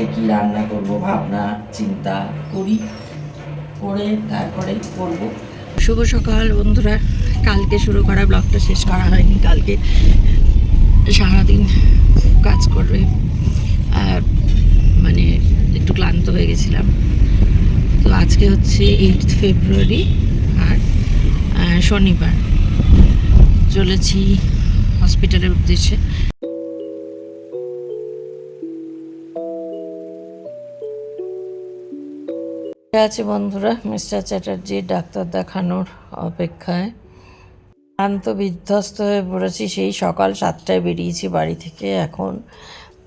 আজকে কি রান্না করব, ভাবনা, চিন্তা করি। করে তারপরে করব। শুভ সকাল বন্ধুরা। কালকে শুরু করা ব্লগটা শেষ করা হয়নি। কালকে সারাদিন কাজ করবে। আর মানে একটু ক্লান্ত হয়ে গেছিলাম। তো আজকে হচ্ছে এইট ফেব্রুয়ারি আর শনিবার। চলেছি হসপিটালের উদ্দেশ্যে। আছে বন্ধুরা? মিস্টার চ্যাটার্জি, ডাক্তার দেখানোর অপেক্ষায়। ক্লান্ত, বিধ্বস্ত হয়ে পড়েছি, সেই সকাল সাতটায় বেরিয়েছি বাড়ি থেকে। এখন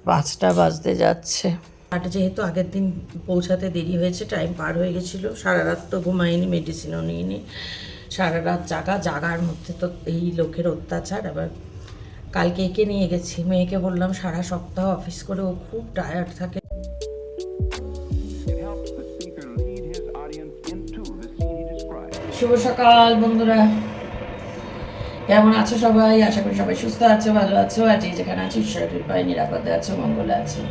পাঁচটা বাজতে যাচ্ছে। আর যেহেতু আগের দিন পৌঁছাতে দেরি হয়েছে টাইম পার হয়ে গেছিল। সারা রাত তো ঘুমাইনি মেডিসিনও নিইনি। সারা রাত জাগা, জাগার মধ্যে তো এই লোকের অত্যাচার। আবার কালকে একে নিয়ে গেছি। মেয়েকে বললাম, সারা সপ্তাহ অফিস করে ও খুব টায়ার্ড থাকে। শুভ সকাল, বন্ধুরা। কেমন আছো সবাই? আশা করি সবাই সুস্থ আছো, ভালো আছো। আর যে যেখানে আছো, ঈশ্বরের কৃপায়, নিরাপদে আছো, মঙ্গলে আছো।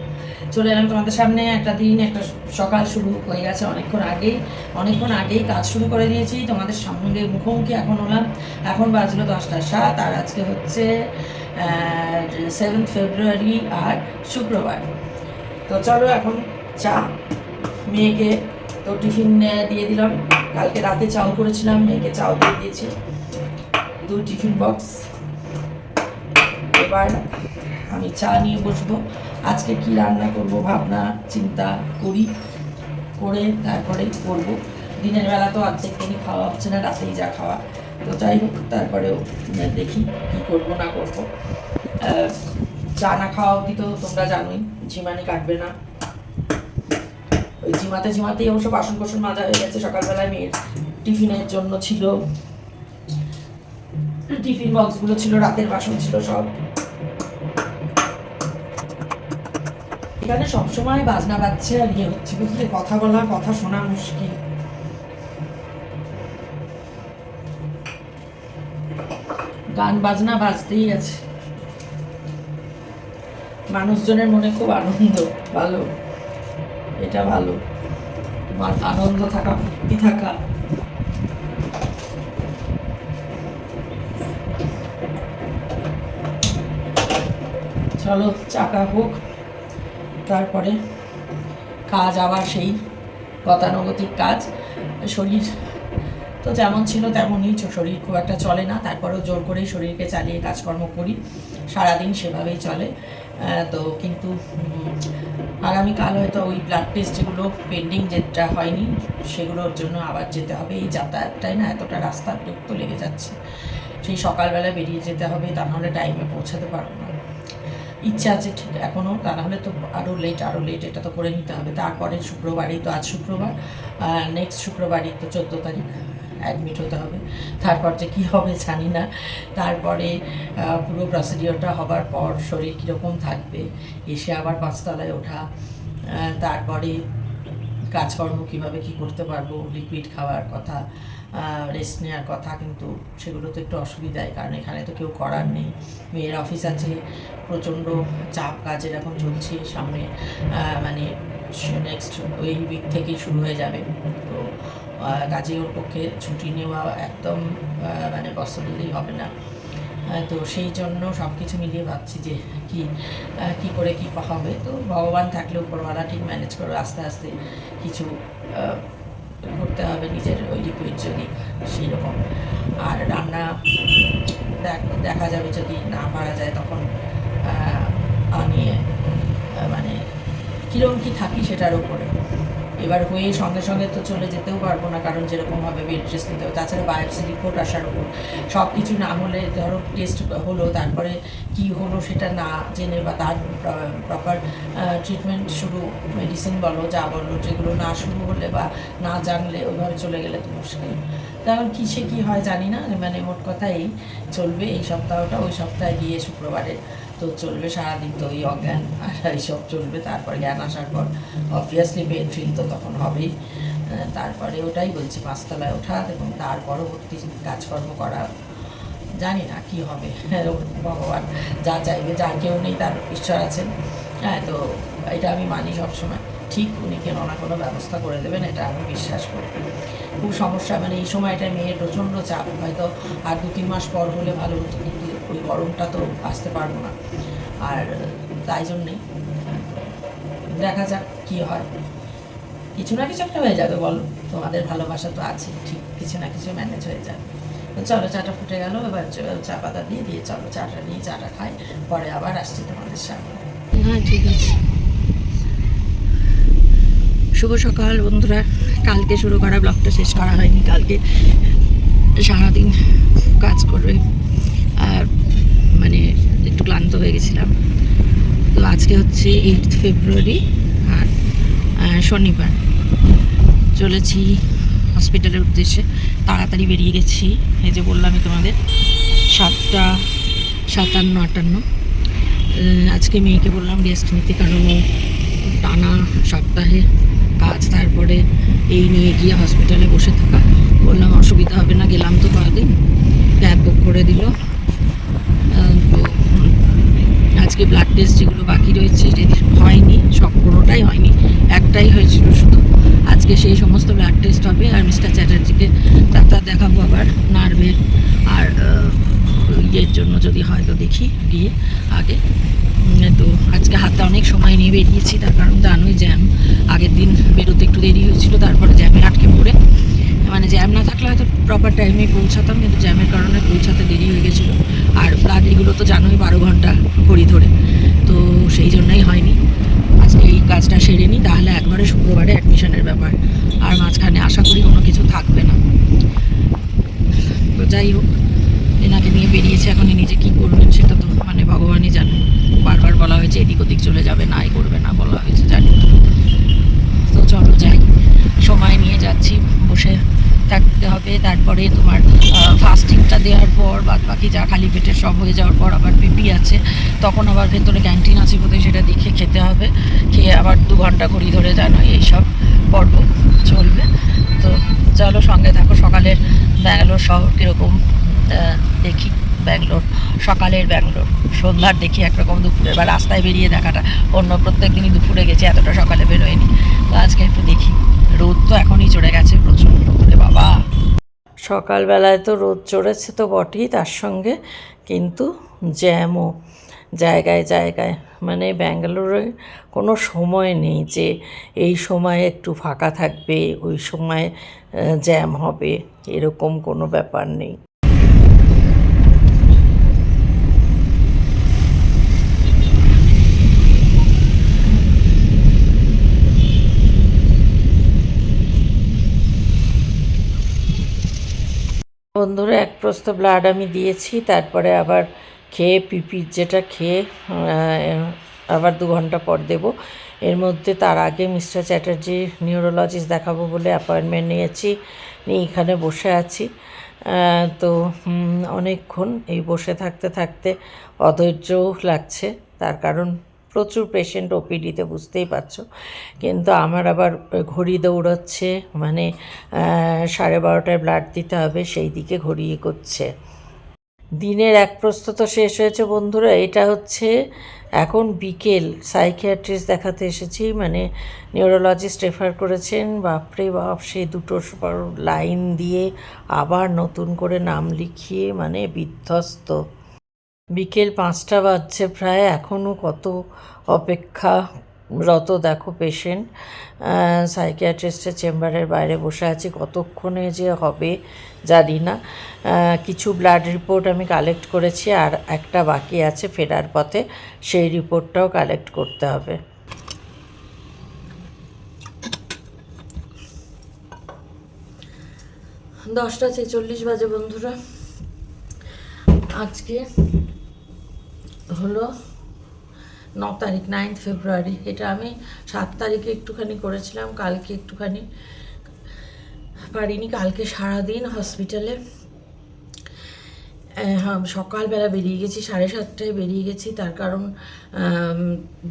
চলে এলাম তোমাদের সামনে। একটা দিন, একটা সকাল শুরু হয়ে গেছে অনেকক্ষণ আগেই। অনেকক্ষণ আগেই কাজ শুরু করে দিয়েছি। তোমাদের সামনে মুখোমুখি এখন হলাম। এখন বাজলো দশটা সাত, আর আজকে হচ্ছে সেভেন্থ ফেব্রুয়ারি আর শুক্রবার। তো চলো এখন চা, মেয়েকে তো টিফিন দিয়ে দিলাম। কালকে রাতে চাও করেছিলাম, মেয়েকে চাও দিয়ে দিয়েছি। দু টিফিন বক্স। এবার আমি চা নিয়ে বসবো। আজকে কি রান্না করব, ভাবনা, চিন্তা করি। করে তারপরে করব। দিনের বেলা তো অর্ধেক দিনই খাওয়া হচ্ছে না, রাতেই যা খাওয়া। তো যাই হোক, তারপরেও দেখি কি করব, না করব। চা না খাওয়া অবধি তো তোমরা জানোই, ঝিমানি কাটবে না। ওই ঝিমাতে ঝিমাতেই অবশ্য বাসন কোসন মাজা হয়ে গেছে। সকালবেলায় মেয়ের টিফিনের জন্য ছিল। টিফিন বক্সগুলো ছিল, রাতের বাসন ছিল সব। এখানে সবসময় বাজনা বাজছে আর ইয়ে হচ্ছে, বুঝলে? কথা বলা, কথা শোনা মুশকিল। গান, বাজনা বাজতেই আছে। মানুষজনের মনে খুব আনন্দ, ভালো। এটা ভালো। তোমার আনন্দ থাকা ভক্তি থাকা। চলো, চাকা হোক। তারপরে কাজ আবার সেই গতানুগতিক কাজ। শরীর তো যেমন ছিল তেমনই শরীর খুব একটা চলে না। তারপরেও জোর করেই শরীরকে চালিয়ে কাজকর্ম করি। সারাদিন সেভাবেই চলে। তো কিন্তু আগামীকাল হয়তো ওই ব্লাড টেস্ট যেগুলো পেন্ডিং যেটা হয়নি, সেগুলোর জন্য আবার যেতে হবে। এই যাতায়াতটাই না এতটা রাস্তা বিরক্ত লেগে যাচ্ছে। সেই সকালবেলা বেরিয়ে যেতে হবে, তা নাহলে টাইমে পৌঁছাতে পারব না। ইচ্ছা আছে ঠিক এখনও তা নাহলে তো আরও লেট আরও লেট এটা তো করে নিতে হবে। তারপরে শুক্রবারই তো আজ শুক্রবার নেক্সট শুক্রবারই তো চোদ্দ তারিখ। অ্যাডমিট হতে হবে। তারপর যে কী হবে জানি না। তারপরে পুরো প্রসিডিওরটা হবার পর শরীর কীরকম থাকবে, এসে আবার পাঁচতলায় ওঠা তারপরে কাজকর্ম কীভাবে কী করতে পারব লিকুইড খাওয়ার কথা রেস্ট নেওয়ার কথা, কিন্তু সেগুলো তো একটু অসুবিধায়, কারণ এখানে তো কেউ করার নেই। মেয়ের অফিস আছে, প্রচণ্ড চাপ কাজের এখন চলছে, সামনে মানে নেক্সট ওই উইক থেকেই শুরু হয়ে যাবে। তো কাজে ওর পক্ষে ছুটি নেওয়া একদম মানে পসিবলই হবে না। তো সেই জন্য সব কিছু মিলিয়ে ভাবছি যে কি কি করে কি হবে। তো ভগবান থাকলে উপরওয়ালা ঠিক ম্যানেজ করে আস্তে আস্তে কিছু করতে হবে নিজের ওই লিকুইড যদি সেই রকম। আর রান্না দেখ- যাবে যদি না পারা যায় তখন আনিয়ে কীরকম কী থাকি সেটার উপরে। এবার হয়ে সঙ্গে সঙ্গে তো চলে যেতেও পারব না, কারণ যেরকমভাবে বেড রেস্ট নিতে হবে। তাছাড়া বায়োপসি রিপোর্ট আসার উপর। সব কিছু না হলে ধরো টেস্ট হলো, তারপরে কি হলো সেটা না জেনে বা তার প্রপার ট্রিটমেন্ট শুরু মেডিসিন বলো, যা বলো, যেগুলো না শুরু হলে বা না জানলে ওইভাবে চলে গেলে তো মুশকিল। কারণ কিসে কি হয় জানি না মানে মোট কথা এই চলবে এই সপ্তাহটা, ওই সপ্তাহে গিয়ে শুক্রবারে। তো চলবে সারাদিন তো ওই অজ্ঞান আর এইসব চলবে। তারপর জ্ঞান আসার পর অবভিয়াসলি পেন ফিল তো তখন হবেই। তারপরে ওটাই বলছি, পাঁচতলায় ওঠা এবং তার পরবর্তী কাজকর্ম করা। জানি না কি হবে। ভগবান যা চাইবে, যার কেউ নেই, তার ঈশ্বর আছেন। হ্যাঁ তো এটা আমি মানি সবসময়। ঠিক উনি কেন না কোনো ব্যবস্থা করে দেবেন, এটা আমি বিশ্বাস করি। খুব সমস্যা মানে এই সময়টা মেয়ের প্রচণ্ড চাপ। হয়তো আর দু তিন মাস পর হলে ভালো হতো। ওই গরমটা তো আসতে পারব না। আর তাই জন্যেই দেখা যাক কী হয়। কিছু না কিছু একটা হয়ে যাবে বলো। তোমাদের ভালোবাসা তো আছে, ঠিক কিছু না কিছু ম্যানেজ হয়ে যাবে। চলো চাটা ফুটে গেল, এবার চা পাতা দিয়ে দিয়ে চলো চাটা নিয়ে চাটা খাই, পরে আবার আসছি তোমাদের সামনে। হ্যাঁ ঠিক আছে। শুভ সকাল বন্ধুরা। কালকে শুরু করা ব্লগটা শেষ করা হয়নি, কালকে সারাদিন কাজ করবে আর মানে একটু ক্লান্ত হয়ে গেছিলাম। তো আজকে হচ্ছে এইট ফেব্রুয়ারি আর শনিবার। চলেছি হসপিটালের উদ্দেশ্যে। তাড়াতাড়ি বেরিয়ে গেছি। এই যে বললামই তোমাদের, সাতটা, সাতান্ন, আটান্ন। আজকে মেয়েকে বললাম রেস্ট নিতে, কারণ টানা সপ্তাহে কাজ, তারপরে এই নিয়ে গিয়ে হসপিটালে বসে থাকা। বললাম অসুবিধা হবে না, গেলাম তো কদিন ক্যাব বুক করে দিল। তো আজকে ব্লাড টেস্ট যেগুলো বাকি রয়েছে যে হয়নি, সব কোনোটাই হয়নি, একটাই হয়েছিল শুধু। আজকে সেই সমস্ত ব্লাড টেস্ট হবে, আর মিস্টার চ্যাটার্জিকে ডাক্তার দেখাবো আবার, নার্ভের, আর ইয়ের জন্য যদি হয় তো দেখি, গিয়ে আগে। তো আজকে হাতটা অনেক সময় নিয়ে বেরিয়েছি, তার কারণ জানোই জ্যাম। আগের দিন বেরোতে একটু দেরি হয়েছিল, তারপরে জ্যামে আটকে পড়ে। মানে জ্যাম না থাকলে হয়তো প্রপার টাইমে পৌঁছাতাম, কিন্তু জ্যামের কারণে পৌঁছাতে দেরি হয়ে গেছিল। আর এগুলো তো জানোই, বারো ঘণ্টা ঘড়ি ধরে। তো সেই জন্যই হয়নি। আজকে এই কাজটা সেরে নিই তাহলে একবারে শুক্রবারে অ্যাডমিশনের ব্যাপার। আর মাঝখানে আশা করি কোনো কিছু থাকবে না তো যাই হোক এনাকে নিয়ে বেরিয়েছে এখন ইনি যে কী করবেন সেটা তো মানে ভগবানই জানেন বারবার বলা হয়েছে এদিক ওদিক চলে যাবে না এই করবে না বলা হয়েছে জানি না। তো চলো যাই সময় নিয়ে যাচ্ছি বসে থাকতে হবে তারপরে তোমার ফাস্টিংটা দেওয়ার বাকি যা খালি পেটের সব হয়ে যাওয়ার পর আবার পিপি আছে, তখন আবার ভেতরে ক্যান্টিন আছে বোধহয় সেটা দেখে খেতে হবে। খেয়ে আবার দু ঘণ্টা ঘড়ি ধরে জানো এইসব পর্ব চলবে। তো চলো সঙ্গে থাকো, সকালের ব্যাঙ্গালোর শহর কীরকম দেখি ব্যাঙ্গালোর, সকালের ব্যাঙ্গালোর, সন্ধ্যার দেখি একরকম দুপুরে বা রাস্তায় বেরিয়ে দেখাটা। অন্য প্রত্যেক দিনই দুপুরে গেছি, এতটা সকালে বেরোয়নি। তো আজকে একটু দেখি, রোদ তো এখনই চড়ে গেছে প্রচুর রে বাবা সকালবেলায় তো রোদ চড়েছে তো বটেই তার সঙ্গে, কিন্তু জ্যামও জায়গায় জায়গায় মানে ব্যাঙ্গালোরে কোনো সময় নেই যে এই সময় একটু ফাঁকা থাকবে, ওই সময় জ্যাম হবে, এরকম কোনো ব্যাপার নেই। বন্ধুরা, এক প্রস্ত ব্লাড আমি দিয়েছি, তারপরে আবার খেয়ে পিপির যেটা খেয়ে আবার দু ঘণ্টা পর দেব। এর মধ্যে তার আগে মিস্টার চ্যাটার্জি নিউরোলজিস্ট দেখাবো বলে অ্যাপয়েন্টমেন্ট নিয়েছি, নিয়ে এখানে বসে আছি। তো অনেকক্ষণ এই বসে থাকতে থাকতে অধৈর্যও লাগছে, তার কারণ প্রচুর পেশেন্ট ওপিডিতে বুঝতেই পারছ। কিন্তু আমার আবার ঘড়ি দৌড়াচ্ছে মানে সাড়ে বারোটায় ব্লাড দিতে হবে, সেই দিকে ঘড়ি করছে দিনের এক প্রস্ত তো শেষ হয়েছে বন্ধুরা, এটা হচ্ছে এখন বিকেল সাইকিয়াট্রিস্ট দেখাতে এসেছি মানে নিউরোলজিস্ট রেফার করেছেন, বাপরে বাপ, সেই দুটো লাইন দিয়ে আবার নতুন করে নাম লিখিয়ে মানে বিধ্বস্ত। বিকেল পাঁচটা বাজছে প্রায় এখনও কত অপেক্ষারত দেখো পেশেন্ট সাইকিয়াট্রিস্টের চেম্বারের বাইরে বসে আছি, কতক্ষণে যে হবে জানি না। কিছু ব্লাড রিপোর্ট আমি কালেক্ট করেছি আর একটা বাকি আছে ফেরার পথে, সেই রিপোর্টটাও কালেক্ট করতে হবে। দশটা ছেচল্লিশ বাজে বন্ধুরা। আজকে হলো ন তারিখ নাইন্থ ফেব্রুয়ারি এটা আমি সাত তারিখে একটুখানি করেছিলাম কালকে একটুখানি পারিনি। কালকে সারাদিন হসপিটালে হ্যাঁ, সকালবেলা বেরিয়ে গেছি সাড়ে সাতটায় বেরিয়ে গেছি। তার কারণ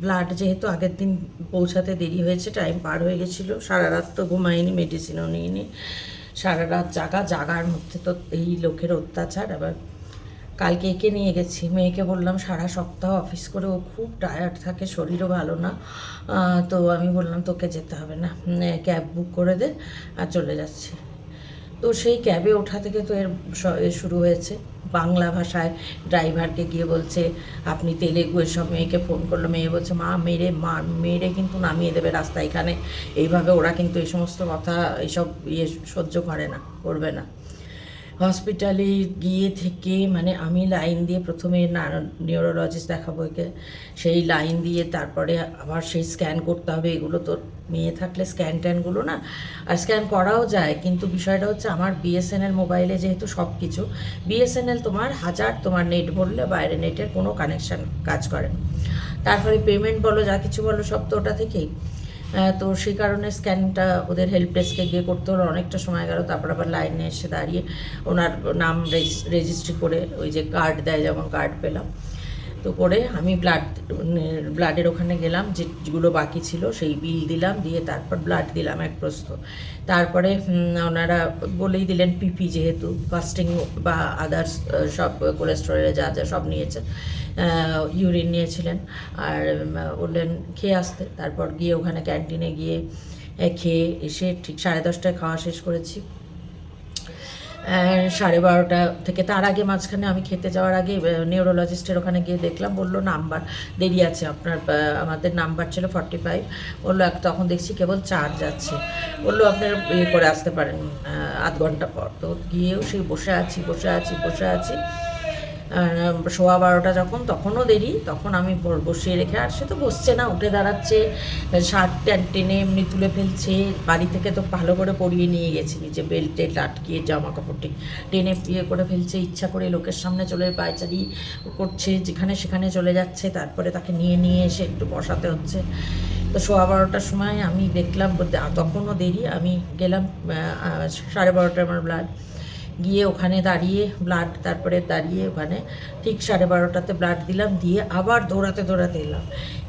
ব্লাড যেহেতু আগের দিন পৌঁছাতে দেরি হয়েছে টাইম পার হয়ে গেছিল। সারা রাত তো ঘুমাইনি মেডিসিনও নিইনি। সারা রাত জাগা জাগার মধ্যে তো এই লোকের অত্যাচার। আবার কালকে একে নিয়ে গেছি। মেয়েকে বললাম, সারা সপ্তাহ অফিস করে ও খুব টায়ার্ড থাকে, শরীরও ভালো না। তো আমি বললাম, তোকে যেতে হবে না ক্যাব বুক করে দে আর চলে যাচ্ছি। তো সেই ক্যাবে ওঠা থেকে তো এর শুরু হয়েছে। বাংলা ভাষায় ড্রাইভারকে গিয়ে বলছে, আপনি তেলেগু এসব মেয়েকে ফোন করল। মেয়ে বলছে, মা, মেরে মা, মেরে কিন্তু নামিয়ে দেবে রাস্তা এখানে। এইভাবে ওরা কিন্তু এই সমস্ত কথা, এইসব ইয়ে সহ্য করে না, করবে না। হসপিটালে গিয়ে থেকে মানে আমি লাইন দিয়ে প্রথমে নিউরোলজিস্ট দেখাবো একে। সেই লাইন দিয়ে তারপরে আবার সেই স্ক্যান করতে হবে, এগুলো তো মেয়ে থাকলে স্ক্যান ট্যানগুলো না, আর স্ক্যান করাও যায়। কিন্তু বিষয়টা হচ্ছে আমার বিএসএনএল মোবাইলে যেহেতু সব কিছু বিএসএনএল তোমার হাজার, তোমার নেট বললে বাইরে নেটের কোনো কানেকশান কাজ করে তারপরে পেমেন্ট বলো, যা কিছু বলো, সব তো ওটা থেকেই। তো সেই কারণে স্ক্যানটা ওদের হেল্প ডেস্কে গিয়ে করতে হলো। অনেকটা সময় গেল, তারপর আবার লাইনে এসে দাঁড়িয়ে ওনার নাম রেজিস্ট্রি করে ওই যে কার্ড দেয়, যেমন কার্ড পেলাম। তো করে আমি ব্লাড ব্লাডের ওখানে গেলাম, যেগুলো বাকি ছিল সেই বিল দিলাম, দিয়ে তারপর ব্লাড দিলাম এক প্রস্ত তারপরে ওনারা বলেই দিলেন পিপি যেহেতু ফাস্টিং বা আদার্স সব কোলেস্টেরলে যা যা সব নিয়েছে ইউরিন নিয়েছিলেন। আর বললেন খেয়ে আসতে। তারপর গিয়ে ওখানে ক্যান্টিনে গিয়ে খেয়ে এসে ঠিক সাড়ে দশটায় খাওয়া শেষ করেছি। সাড়ে বারোটা থেকে তার আগে মাঝখানে আমি খেতে যাওয়ার আগে নিউরোলজিস্টের ওখানে গিয়ে দেখলাম, বলল, নাম্বার দেরি আছে, আপনার আমাদের নাম্বার ছিল ফর্টি ফাইভ বলল, এক, তখন দেখছি কেবল চার্জ যাচ্ছে বলল, আপনার ইয়ে করে আসতে পারেন আধ ঘণ্টা পর। তো গিয়েও সেই বসে আছি বসে আছি বসে আছি। সোয়া বারোটা যখন, তখনও দেরি। তখন আমি বসিয়ে রেখে, আর সে তো বসছে না, উঠে দাঁড়াচ্ছে, শার্ট টেনে এমনি তুলে ফেলছে। বাড়ি থেকে তো ভালো করে পরিয়ে নিয়ে গেছি নিচে বেল্টে লাটকিয়ে জামা কাপড়টি টেনে ইয়ে করে ফেলছে, ইচ্ছা করে লোকের সামনে চলে পায়চারি করছে, যেখানে সেখানে চলে যাচ্ছে, তারপরে তাকে নিয়ে নিয়ে এসে একটু বসাতে হচ্ছে। তো সোয়া বারোটার সময় আমি দেখলাম তখনও দেরি, আমি গেলাম সাড়ে বারোটায় আমার ব্লাড গিয়ে ওখানে দাঁড়িয়ে ব্লাড তারপরে দাঁড়িয়ে ওখানে ঠিক সাড়ে বারোটাতে ব্লাড দিলাম, দিয়ে আবার দৌড়াতে দৌড়াতে এলাম।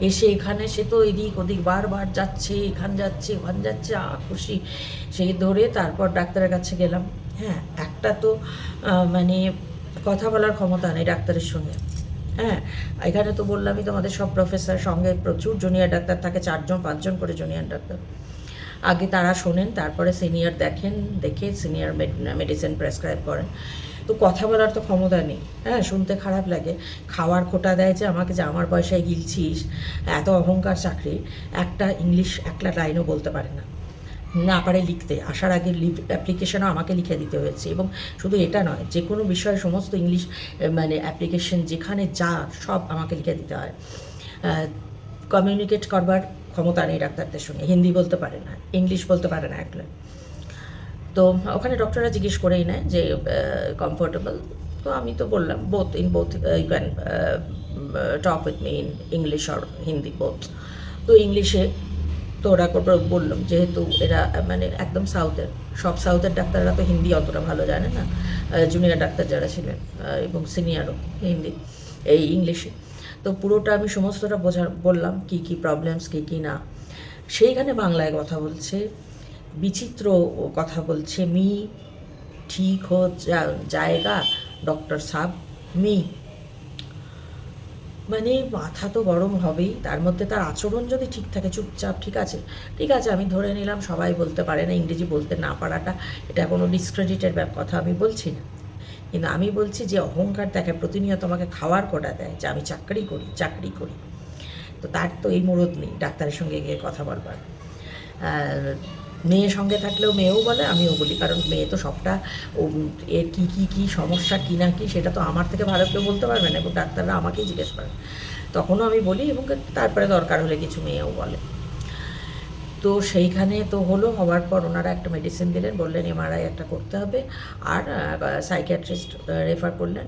এসে এখানে সে তো এদিক ওদিক বারবার যাচ্ছে, এখান যাচ্ছে, ওখান যাচ্ছে খুশি। সেই ধরে তারপর ডাক্তারের কাছে গেলাম। হ্যাঁ একটা তো মানে কথা বলার ক্ষমতা নেই ডাক্তারের সঙ্গে। হ্যাঁ এখানে তো বললামই তোমাদের সব প্রফেসর সঙ্গে প্রচুর জুনিয়র ডাক্তার থাকে, চারজন, পাঁচজন করে জুনিয়র ডাক্তার। আগে তারা শোনেন, তারপরে সিনিয়র দেখেন, দেখে সিনিয়র মেডিসিন প্রেসক্রাইব করেন। তো কথা বলার তো ক্ষমতা নেই। হ্যাঁ শুনতে খারাপ লাগে। খাওয়ার খোটা দেয় যে, আমাকে যে আমার পয়সায় গিলছিস, এত অহংকার চাকরি। একটা ইংলিশ, একটা লাইনও বলতে পারে না। না পারে লিখতে। আসার আগে লিভ অ্যাপ্লিকেশনও আমাকে লিখে দিতে হয়েছে। এবং শুধু এটা নয়, যে কোনো বিষয়ে সমস্ত ইংলিশ মানে অ্যাপ্লিকেশন যেখানে যা, সব আমাকে লিখে দিতে হয়। কমিউনিকেট করবার ক্ষমতা নেই ডাক্তারদের সঙ্গে। হিন্দি বলতে পারে না, ইংলিশ বলতে পারে না একলা। তো ওখানে ডক্টররা জিজ্ঞেস করেই নেয় যে কমফোর্টেবল তো আমি তো বললাম both in both you can talk with me in English or Hindi both তো ইংলিশে তো ওরা বললাম যেহেতু এরা মানে একদম সাউথের, সব সাউথের ডাক্তাররা তো হিন্দি অতটা ভালো জানে না। জুনিয়র ডাক্তার যারা ছিলেন এবং সিনিয়রও হিন্দি, এই ইংলিশে। তো পুরোটা আমি সমস্তটা বোঝা বললাম কি কি প্রবলেমস কি কি না। সেইখানে বাংলায় কথা বলছে, বিচিত্র কথা বলছে, মি, ঠিক হো জায়গা ডক্টর সাব, মি। মানে মাথা তো গরম হবেই, তার মধ্যে তার আচরণ যদি ঠিক থাকে, চুপচাপ, ঠিক আছে? ঠিক আছে, আমি ধরে নিলাম সবাই বলতে পারে না, ইংরেজি বলতে না পারাটা, এটা কোনো ডিসক্রেডিটের কথা আমি বলছি না। কিন্তু আমি বলছি যে অহংকার দেখে প্রতিনিয়ত আমাকে খাওয়ার কোটা দেয় যে আমি চাকরি করি চাকরি করি। তো তার তো এই মুরদ নেই, ডাক্তারের সঙ্গে গিয়ে কথা বলবার। মেয়ে সঙ্গে থাকলেও মেয়েও বলে, আমিও বলি, কারণ মেয়ে তো সবটা এর কী কী কী সমস্যা, কী না কী, সেটা তো আমার থেকে ভালো কেউ বলতে পারবে না, এবং ডাক্তাররা আমাকেই জিজ্ঞেস করেন তখনও আমি বলি, এবং তারপরে দরকার হলে কিছু মেয়েও বলে। তো সেইখানে তো হলো, হওয়ার পর ওনারা একটা মেডিসিন দিলেন, বললেন এমআরআই একটা করতে হবে। আর সাইকিয়াট্রিস্ট রেফার করলেন।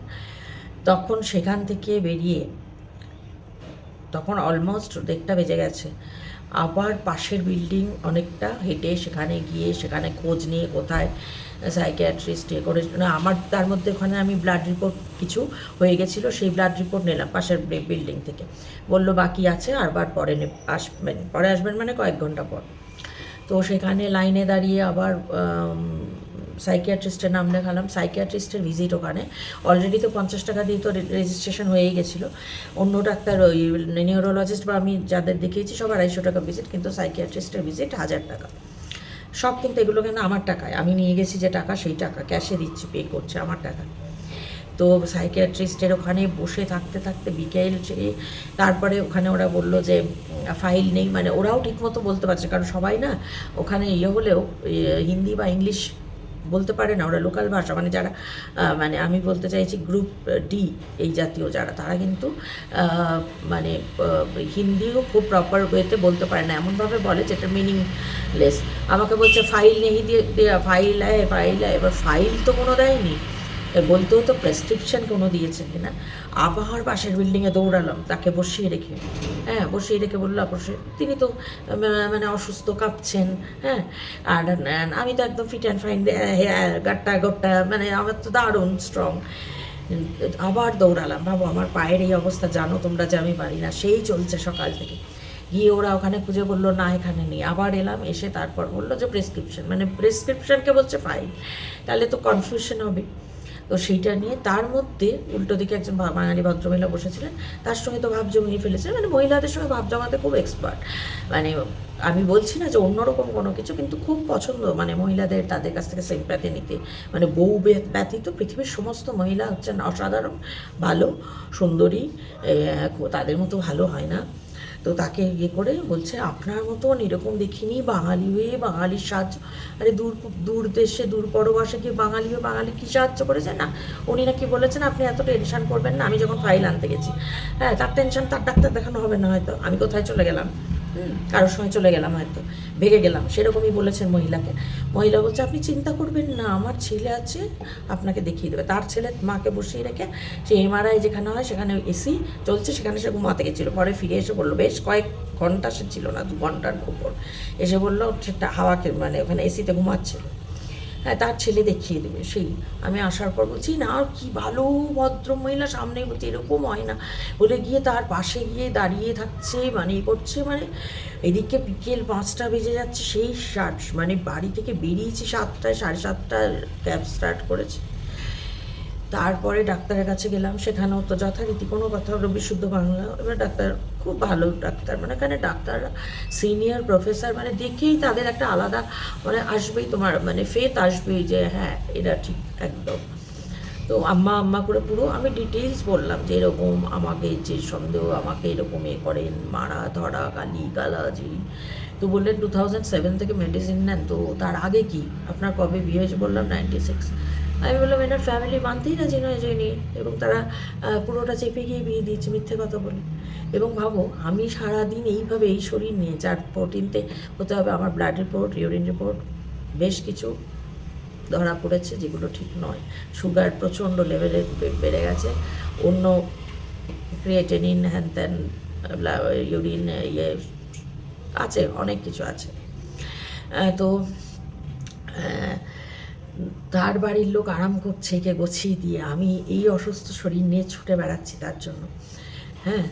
তখন সেখান থেকে বেরিয়ে, তখন অলমোস্ট দেড়টা বেজে গেছে। আবার পাশের বিল্ডিং অনেকটা হেঁটে সেখানে গিয়ে সেখানে খোঁজ নিয়ে কোথায় সাইকিয়াট্রিস্ট এ করে না আমার তার মধ্যে ওখানে আমি ব্লাড রিপোর্ট কিছু হয়ে গেছিল, সেই ব্লাড রিপোর্ট নিলাম পাশের বিল্ডিং থেকে। বলল, বাকি আছে, আরবার পরে আসবেন। পরে আসবেন মানে কয়েক ঘণ্টা পর। তো সেখানে লাইনে দাঁড়িয়ে আবার সাইকিয়াট্রিস্টের নাম লেখালাম সাইকিয়াট্রিস্টের ভিজিট ওখানে। অলরেডি তো পঞ্চাশ টাকা দিয়ে তো রেজিস্ট্রেশন হয়েই গেছিল। অন্য ডাক্তার ওই নিউরোলজিস্ট বা আমি যাদের দেখিয়েছি সব আড়াইশো টাকা ভিজিট কিন্তু সাইকিয়াট্রিস্টের ভিজিট হাজার টাকা। সব কিন্তু এগুলো কিন্তু আমার টাকায়? আমি নিয়ে গেছি যে টাকা সেই টাকা। ক্যাশে দিচ্ছি পে করছে আমার টাকা। তো সাইকিয়াট্রিস্টের ওখানে বসে থাকতে থাকতে বিকেল তারপরে ওখানে ওরা বলল যে ফাইল নেই। মানে ওরাও ঠিকমতো বলতে পারছে কারণ সবাই না ওখানে ইয়ে হলেও ইয়ে, হিন্দি বা ইংলিশ বলতে পারে না ওরা লোকাল ভাষা মানে যারা মানে আমি বলতে চাইছি গ্রুপ ডি এই জাতীয় যারা, তারা কিন্তু মানে হিন্দিও খুব প্রপার ওয়েতে বলতে পারে না। এমনভাবে বলে যেটা মিনিংলেস আমাকে বলছে ফাইল নেহি দিয়ে ফাইল আয় ফাইল আয়। এবার ফাইল তো কোনো দেয়নি। বলতেও তো প্রেসক্রিপশন কোনো দিয়েছে কিনা? আবার পাশের বিল্ডিংয়ে দৌড়ালাম, তাকে বসিয়ে রেখে। হ্যাঁ বসিয়ে রেখে বলল বসে তিনি তো মানে অসুস্থ, কাঁপছেন হ্যাঁ? আর আমি তো একদম ফিট অ্যান্ড ফাইন গাট্টা, গোট্টা মানে আমার তো দারুণ স্ট্রং আবার দৌড়ালাম ভাবো আমার পায়ের এই অবস্থা, জানো তোমরা যে আমি পারি না, সেই চলছে সকাল থেকে। গিয়ে ওরা ওখানে খুঁজে বলল, না, এখানে নেই। আবার এলাম, এসে তারপর বলল যে প্রেসক্রিপশন মানে প্রেসক্রিপশনকে বলছে ফাইল তাহলে তো কনফিউশন হবে। তো সেইটা নিয়ে তার মধ্যে উল্টো দিকে একজন বাঙালি ভদ্রমহিলা বসেছিলেন। তার সঙ্গে তো ভাব জমিয়ে ফেলেছে। মানে মহিলাদের সঙ্গে ভাব জমাতে খুব এক্সপার্ট মানে আমি বলছি না যে অন্যরকম কোনো কিছু, কিন্তু খুব পছন্দ। মানে মহিলাদের তাদের কাছ থেকে সিম্প্যাথি নিতে। মানে বউ ব্যতীত পৃথিবীর সমস্ত মহিলা হচ্ছেন অসাধারণ, ভালো, সুন্দরী তাদের মতো ভালো হয় না। তো তাকে ইয়ে করে বলছে, আপনার মতন এরকম দেখিনি, বাঙালি হয়ে বাঙালির সাহায্য আরে দূর দূর দেশে, দূর পরবাসে গিয়ে বাঙালি হয়ে বাঙালি কী সাহায্য করেছে? না, উনি নাকি বলেছেন, আপনি এত টেনশন করবেন না, আমি যখন ফাইল আনতে গেছি। হ্যাঁ তার টেনশন তার ডাক্তার দেখানো হবে না হয়তো, আমি কোথায় চলে গেলাম? কারোর সঙ্গে চলে গেলাম হয়তো ভেঙে গেলাম, সেরকমই বলেছেন মহিলাকে। মহিলা বলছে, আপনি চিন্তা করবেন না, আমার ছেলে আছে, আপনাকে দেখিয়ে দেবে। তার ছেলে মাকে বসিয়ে রেখে সে এমআরআই যেখানে হয়, সেখানে এসি চলছে, সেখানে সে ঘুমাতে গেছিল। পরে ফিরে এসে বলল, বেশ কয়েক ঘণ্টা সে ছিল না, দু ঘণ্টার উপর। এসে বলল সেটা হাওয়াকে মানে ওখানে এসিতে ঘুমাচ্ছিল। হ্যাঁ তার ছেলে দেখিয়ে দেবে, সেই। আমি আসার পর বলছি, না কি ভালো ভদ্র মহিলা, সামনে বলছি এরকম হয় না। বলে গিয়ে তার পাশে গিয়ে দাঁড়িয়ে থাকছে মানে করছে মানে এদিকে বিকেল পাঁচটা বেজে যাচ্ছে, সেই সাত মানে বাড়ি থেকে বেরিয়েছি সাতটায়, সাড়ে সাতটায়, ক্যাব স্টার্ট করেছে। তারপরে ডাক্তারের কাছে গেলাম, সেখানেও তো যথারীতি কোনো কথা হলো, বিশুদ্ধ বাংলা। এবার ডাক্তার, খুব ভালো ডাক্তার। মানে এখানে ডাক্তাররা সিনিয়র প্রফেসর মানে দেখেই তাদের একটা আলাদা মানে আসবেই তোমার মানে ফেথ আসবেই যে হ্যাঁ এটা ঠিক একদম। তো আম্মা আম্মা করে পুরো, আমি ডিটেলস বললাম যে এরকম আমাকে যে সন্দেহ, আমাকে এরকম এ করেন, মারা, ধরা, গালি, গালাজি। তো বললেন টু থাউজেন্ড সেভেন থেকে মেডিসিন নেন, তো তার আগে কি? আপনার কবে বিয়ে হয়েছে বললাম নাইনটি সিক্স আমি বললাম, এনার ফ্যামিলি মানতেই না রাজি নয় জেনে এবং তারা পুরোটা চেপে গিয়ে বিয়ে দিয়েছে, মিথ্যে কথা বলে। এবং ভাবো, আমি সারাদিন এইভাবে এই শরীর নিয়ে, যার প্রোটিনতে হতে হবে আমার ব্লাড রিপোর্ট ইউরিন রিপোর্ট বেশ কিছু ধরা পড়েছে যেগুলো ঠিক নয়। সুগার প্রচণ্ড লেভেলে বেড়ে গেছে। অন্য ক্রিয়েটেনিন হ্যান ত্যান ইউরিন ইয়ে আছে, অনেক কিছু আছে। তো তার বাড়ির লোক আরাম করছে, একে গুছিয়ে দিয়ে। আমি এই অসুস্থ শরীর নিয়ে ছুটে বেড়াচ্ছি তার জন্য। হ্যাঁ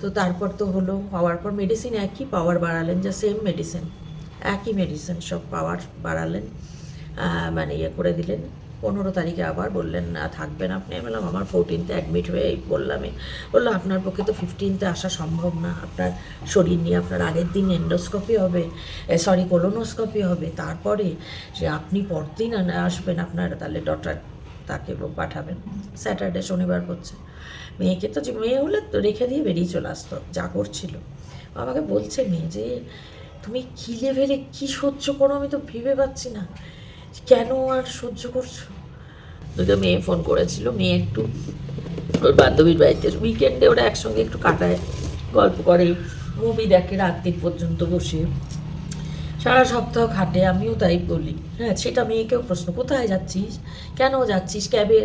তো তারপর তো হলো, পাওয়ার পর মেডিসিন একই পাওয়ার বাড়ালেন, যা সেম মেডিসিন একই মেডিসিন সব পাওয়ার বাড়ালেন মানে ইয়ে করে দিলেন। পনেরো তারিখে আবার বললেন, না, থাকবেন আপনি। আমি বললাম, আমার ফোরটিনতে অ্যাডমিট হয়ে এই বললামই বলল, আপনার পক্ষে তো ফিফটিনতে আসা সম্ভব না। আপনার শরীর নিয়ে আপনার আগের দিন এন্ডোস্কোপি হবে সরি কোলোনোস্কোপি হবে। তারপরে যে আপনি পরদিন আসবেন আপনার, তাহলে ডক্টর তাকে পাঠাবেন। স্যাটারডে শনিবার করছে মেয়েকে তো যে, মেয়ে হলে তো রেখে দিয়ে বেরিয়ে চলে আসতো, যা করছিল। আমাকে বলছে, মেয়ে যে, তুমি কী লেভেলে কী সহ্য করো? আমি তো ভেবে পাচ্ছি না। কেন আর সহ্য করছ? দুটো মেয়ে ফোন করেছিল, মেয়ে একটু ওর বান্ধবীর বাড়িতে উইকেন্ডে ওরা একসঙ্গে একটু কাটায়, গল্প করে মুভি দেখে রাত্রি পর্যন্ত বসে। সারা সপ্তাহ খাটে, আমিও তাই বলি। হ্যাঁ সেটা মেয়েকেও প্রশ্ন, কোথায় যাচ্ছিস? কেন যাচ্ছিস? ক্যাবে?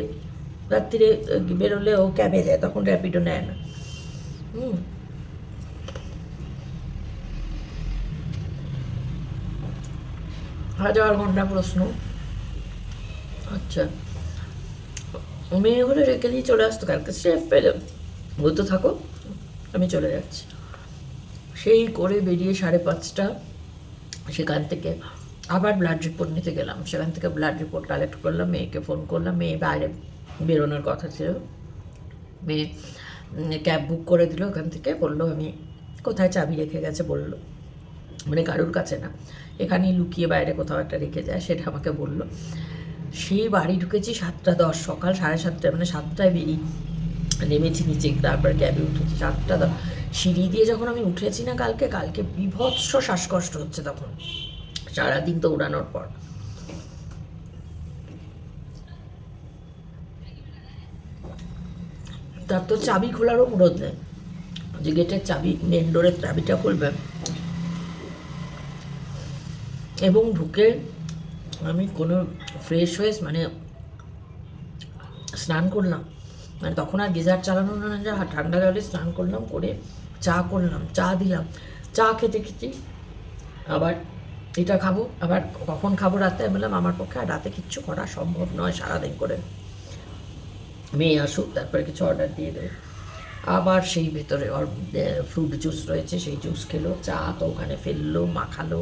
রাত্রিরে বেরোলে ও ক্যাবে যায়, তখন র্যাপিডো নেয় না। হুম। হাজার ঘণ্টা প্রশ্ন। আচ্ছা। মেয়ে হলে রেখে দিয়ে চলে আসতো, কালকে সেফ পেলে বলতে, থাকো, আমি চলে যাচ্ছি। সেই করে বেরিয়ে সাড়ে পাঁচটা, সেখান থেকে আবার ব্লাড রিপোর্ট নিতে গেলাম। সেখান থেকে ব্লাড রিপোর্ট কালেক্ট করলাম, মেয়েকে ফোন করলাম। মেয়ে বাইরে বেরোনোর কথা ছিল। মেয়ে ক্যাব বুক করে দিল ওখান থেকে, বলল, আমি কোথায় চাবি রেখে গেছে? বলল। মানে কারোর কাছে না, এখানেই লুকিয়ে বাইরে কোথাও একটা রেখে যায়, সেটা আমাকে বলল। সেই বাড়ি ঢুকেছি সাতটা দশ, সকাল সাড়ে সাতটায় মানে সাতটায় বেরিয়ে নেমেছি নিচে, তারপর ক্যাবে উঠেছি সাতটা দশ। সিঁড়ি দিয়ে যখন আমি উঠেছি না কালকে কালকে বিভৎস শ্বাসকষ্ট হচ্ছে তখন, সারাদিন তো উড়ানোর পর। তার তো চাবি খোলারও মুরত নেই। যে গেটের চাবি মেন ডোরের চাবিটা খুলবে। এবং ঢুকে আমি কোনো ফ্রেশ হয়ে মানে স্নান করলাম। মানে তখন আর গিজার চালানো না, যা ঠান্ডা জলে স্নান করলাম, করে চা করলাম, চা দিলাম। চা খেতে খেতে আবার এটা খাব, আবার কখন খাব রাতে বললাম, আমার পক্ষে আর রাতে কিচ্ছু করা সম্ভব নয় সারাদিন করে। মেয়ে আসুক, তারপরে কিছু অর্ডার দিয়ে দেবে। আবার সেই ভেতরে ফ্রুট জুস রয়েছে, সেই জুস খেলো, চা তো ওখানে ফেলল, মাখালো।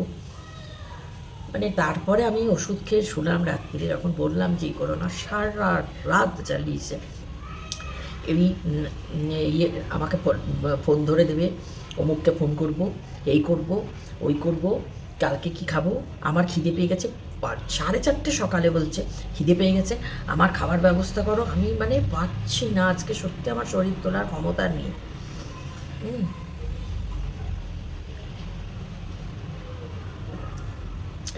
মানে তারপরে আমি ওষুধ খেয়ে শুনলাম রাত্রিরে, যখন বললাম যে করো না সারা রাত চালিয়েছে এই ইয়ে আমাকে ফোন ধরে দেবে, অমুককে ফোন করব, এই করব, ওই করব, কালকে কি খাব? আমার খিদে পেয়ে গেছে সাড়ে চারটে সকালে বলছে, খিদে পেয়ে গেছে, আমার খাবার ব্যবস্থা করো। আমি মানে পাচ্ছি না, আজকে সত্যি আমার শরীর তোলার ক্ষমতা নেই। হুম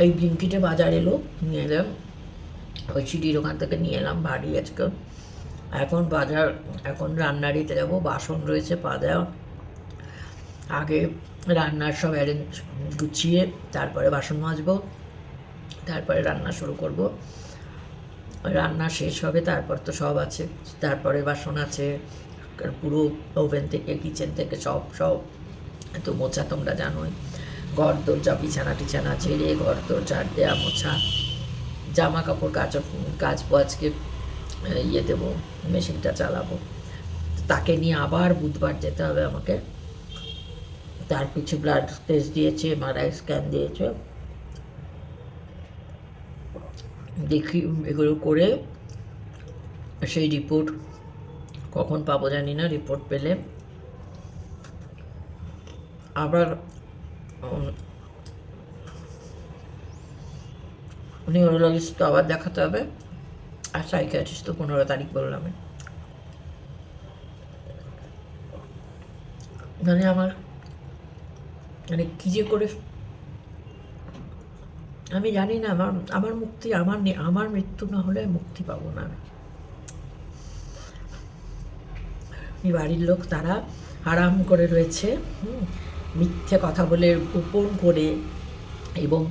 এই ব্লিঙ্কিটে বাজার এলো, নিয়ে এলাম। ওই সিটির ওখান থেকে নিয়ে এলাম বাড়ি আজকে। এখন বাজার, এখন রান্নাড়িতে যাব, বাসন রয়েছে পাজা আগে রান্নার সব অ্যারেঞ্জ গুছিয়ে তারপরে বাসন মাজবো, তারপরে রান্না শুরু করব। রান্না শেষ হবে, তারপর তো সব আছে। তারপরে বাসন আছে, পুরো ওভেন থেকে, কিচেন থেকে সব সব। তো মোছা তোমরা জানোই। ঘর, দরজা, বিছানা, টিছানা ছেড়ে ঘর, দরজা, দেয়া, মোছা, জামা কাপড় কাচ কাচবো আজকে ইয়ে দেবো, মেশিনটা চালাবো। তাকে নিয়ে আবার বুধবার যেতে হবে আমাকে। তার পিছু ব্লাড টেস্ট দিয়েছে এমআরআই স্ক্যান দিয়েছে। দেখি, এগুলো করে সেই রিপোর্ট কখন পাবো জানি না রিপোর্ট পেলে। আবার নিউরোলজিস্ট তো আবার দেখাতে হবে। আর সাইকিয়াট্রিস্ট তো পনেরো তারিখ বললাম মানে আমার মানে কী যে করে আমি জানি না আমার আমার মুক্তি আমার আমার মৃত্যু না হলে মুক্তি পাবো না আমি। বাড়ির লোক তারা আরাম করে রয়েছে হুম, মিথ্যে কথা বলে গোপন করে এবং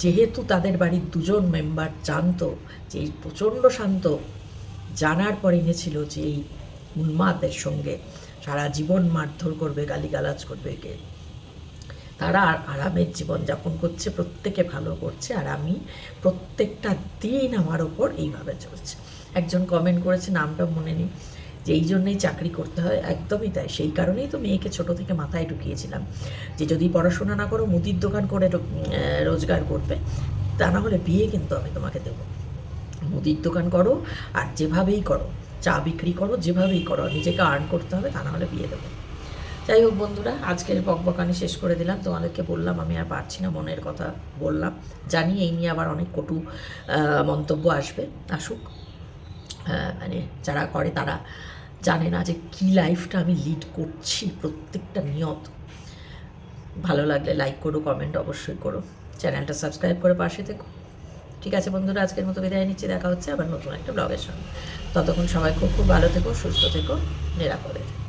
যেহেতু তাদের বাড়ির দুজন মেম্বার জানতো যে এই প্রচণ্ড শান্ত, জানার পর এনেছিল যে এই উন্মাদের সঙ্গে সারা জীবন মারধর করবে, গালিগালাজ করবে একে তারা আর আরামের জীবনযাপন করছে, প্রত্যেকে ভালো করছে আর আমি প্রত্যেকটা দিন আমার ওপর এইভাবে চলছে। একজন কমেন্ট করেছে, নামটা মনে নেই। যে এই জন্যেই চাকরি করতে হয়, একদমই তাই। সেই কারণেই তো মেয়েকে ছোট থেকে মাথায় ঢুকিয়েছিলাম যে যদি পড়াশোনা না করো, মুদির দোকান করে রোজগার করবে, তা না হলে বিয়ে কিন্তু আমি তোমাকে দেবো। মুদির দোকান করো আর যেভাবেই করো, চা বিক্রি করো, যেভাবেই করো নিজেকে আর্ন করতে হবে, তা না হলে বিয়ে দেবো। যাই হোক বন্ধুরা, আজকের বকবকানি শেষ করে দিলাম। তোমাদেরকে বললাম, আমি আর পারছি না, মনের কথা বললাম। জানি এই নিয়ে আবার অনেক কটু মন্তব্য আসবে। আসুক। মানে যারা করে তারা জানে না যে কী লাইফটা আমি লিড করছি প্রত্যেকটা নিয়ত। ভালো লাগলে লাইক করো কমেন্ট অবশ্যই করো। চ্যানেলটা সাবস্ক্রাইব করে পাশে থেকো। ঠিক আছে বন্ধুরা, আজকের মতো বিদায় নিচ্ছি। দেখা হচ্ছে আবার নতুন একটা ব্লগের সঙ্গে। ততক্ষণ সবাই খুব খুব ভালো থেকো, সুস্থ থেকো, নিরাপদে থেকো।